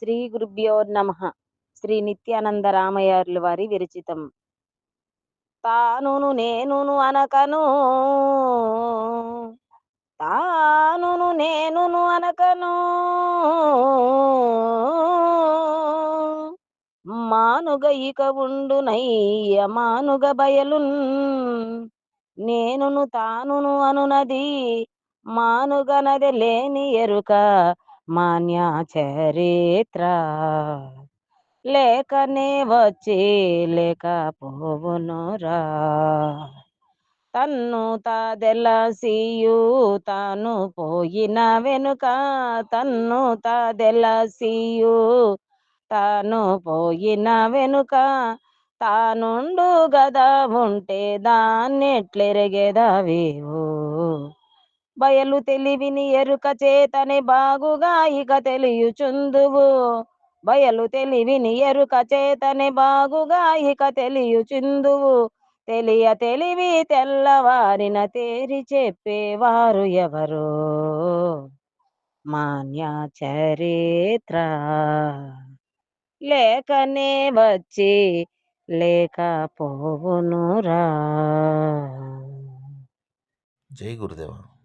శ్రీ గురుభ్యో నమ. శ్రీ నిత్యానంద రామయ్యర్ల వారి విరచితం. తానును నేనును అనకను. తానును నేనును అనకను. మానుగ ఇక ఉండునయ్య మానుగ బయలున్. నేనును తానును అనునది మానుగనది లేని ఎరుక. చరిత్ర లేకనే వచ్చి లేకపోవునురా. తన్ను తాదెలసియు తాను పోయిన వెనుక. తన్ను తాదెలసియు తాను పోయిన వెనుక. తానుండు గదా ఉంటే దాన్నెట్లెరగెదవేవో? బయలు తెలివిని ఎరుక చేతనే బాగుగా ఇక తెలియచుందువు. బయలు తెలివిని ఎరుక చేతనే బాగుగా ఇక తెలియచుందువు. తెలియ తెలివి తెల్లవారిన తేరి చెప్పేవారు ఎవరు. మాన్య చరిత్ర. లేకనే వచ్చి లేకపోవునురా. జై గురుదేవా.